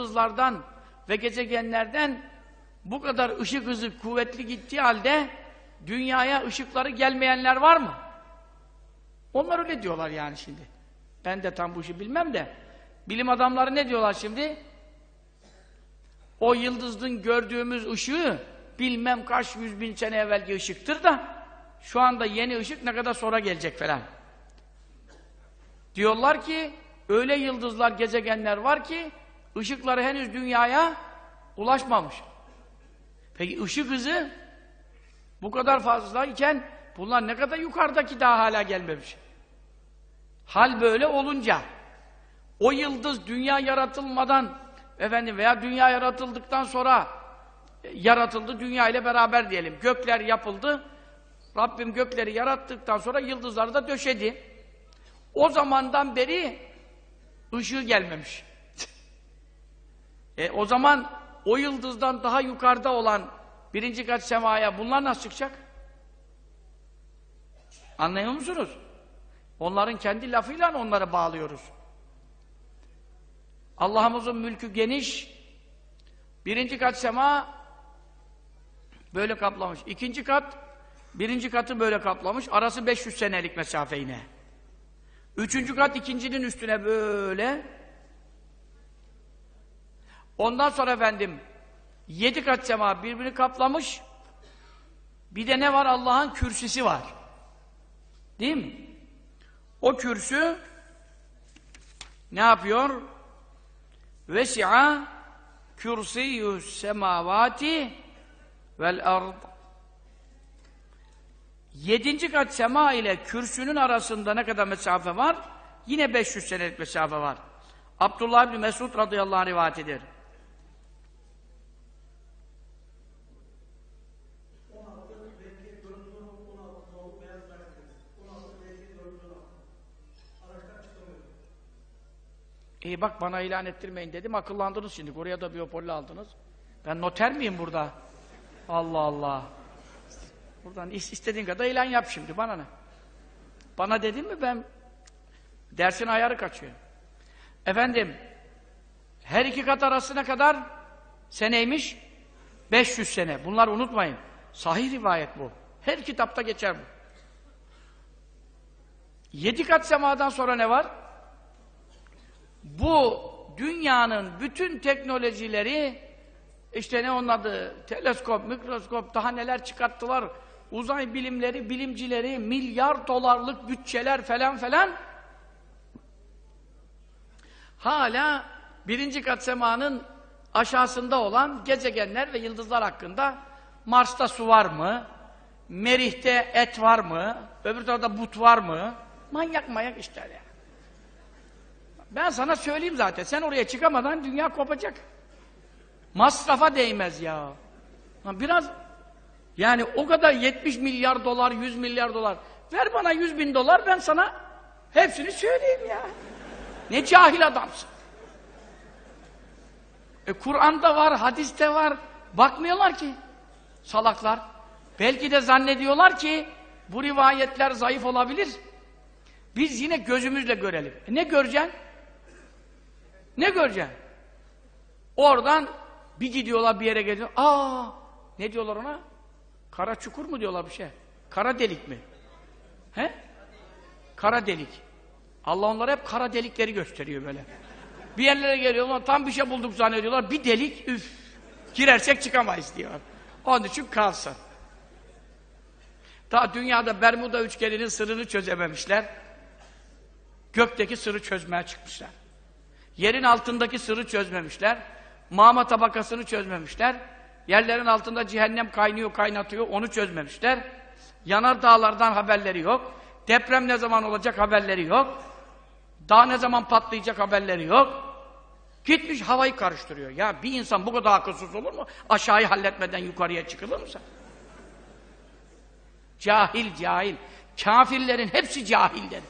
yıldızlardan ve gezegenlerden bu kadar ışık hızı kuvvetli gittiği halde dünyaya ışıkları gelmeyenler var mı? Onlar öyle diyorlar yani şimdi. Ben de tam bu işi bilmem de. Bilim adamları ne diyorlar şimdi? O yıldızın gördüğümüz ışığı bilmem kaç yüz bin sene evvelki ışıktır da şu anda yeni ışık ne kadar sonra gelecek falan. Diyorlar ki öyle yıldızlar, gezegenler var ki ışıkları henüz dünyaya ulaşmamış. Peki ışık hızı bu kadar fazla iken bunlar ne kadar yukarıdaki daha hala gelmemiş. Hal böyle olunca o yıldız dünya yaratılmadan efendim veya dünya yaratıldıktan sonra e, yaratıldı dünya ile beraber diyelim. Gökler yapıldı. Rabbim gökleri yarattıktan sonra yıldızları da döşedi. O zamandan beri ışığı gelmemiş. E, o zaman o yıldızdan daha yukarıda olan birinci kat semaya bunlar nasıl çıkacak? Anlıyor musunuz? Onların kendi lafıyla onları bağlıyoruz. Allah'ımızın mülkü geniş. Birinci kat sema böyle kaplamış. İkinci kat birinci katı böyle kaplamış. Arası 500 senelik mesafe yine. Üçüncü kat ikincinin üstüne böyle. Ondan sonra efendim yedi kat sema birbirini kaplamış. Bir de ne var? Allah'ın kürsüsü var. Değil mi? O kürsü ne yapıyor? Vesi'a kürsiyyü semavati vel ard. Yedinci kat sema ile kürsünün arasında ne kadar mesafe var? Yine 500 senelik mesafe var. Abdullah bin Mesud radıyallahu anh rivayet. İyi bak bana ilan ettirmeyin dedim. Akıllandınız şimdi. Oraya da biyopolle aldınız. Ben noter miyim burada? Allah Allah. Buradan is- istediğin kadar ilan yap şimdi. Bana ne? Bana dedin mi ben dersin ayarı kaçıyor. Efendim her iki kat arasına kadar seneymiş 500 sene. Bunlar unutmayın. Sahih rivayet bu. Her kitapta geçer bu. Yedi kat semadan sonra ne var? Bu dünyanın bütün teknolojileri işte ne onun adı teleskop, mikroskop daha neler çıkarttılar uzay bilimleri, bilimcileri milyar dolarlık bütçeler falan falan hala birinci kat semanın aşağısında olan gezegenler ve yıldızlar hakkında Mars'ta su var mı? Merih'te et var mı? Öbür tarafta but var mı? Manyak manyak işler ya. Ben sana söyleyeyim zaten. Sen oraya çıkamadan dünya kopacak. Masrafa değmez ya. Biraz yani o kadar 70 milyar dolar, 100 milyar dolar. Ver bana 100 bin dolar ben sana hepsini söyleyeyim ya. Ne cahil adamsın. E Kur'an'da var, hadiste var. Bakmıyorlar ki. Salaklar. Belki de zannediyorlar ki bu rivayetler zayıf olabilir. Biz yine gözümüzle görelim. E ne göreceksin? Ne göreceksin? Oradan bir gidiyorlar bir yere geliyor. Aa! Ne diyorlar ona? Kara çukur mu diyorlar bir şey? Kara delik mi? He? Kara delik. Allah onlara hep kara delikleri gösteriyor böyle. Bir yerlere geliyorlar, tam bir şey bulduk zannediyorlar. Bir delik, üf! Girersek çıkamayız diyor. Onun için kalsın. Ta dünyada Bermuda üçgeninin sırrını çözememişler. Gökteki sırrı çözmeye çıkmışlar. Yerin altındaki sırrı çözmemişler. Mağma tabakasını çözmemişler. Yerlerin altında cehennem kaynıyor, kaynatıyor, onu çözmemişler. Yanar dağlardan haberleri yok. Deprem ne zaman olacak haberleri yok. Dağ ne zaman patlayacak haberleri yok. Gitmiş havayı karıştırıyor. Ya bir insan bu kadar akılsız olur mu? Aşağıyı halletmeden yukarıya çıkılır mı sen? Cahil, cahil. Kafirlerin hepsi cahildir.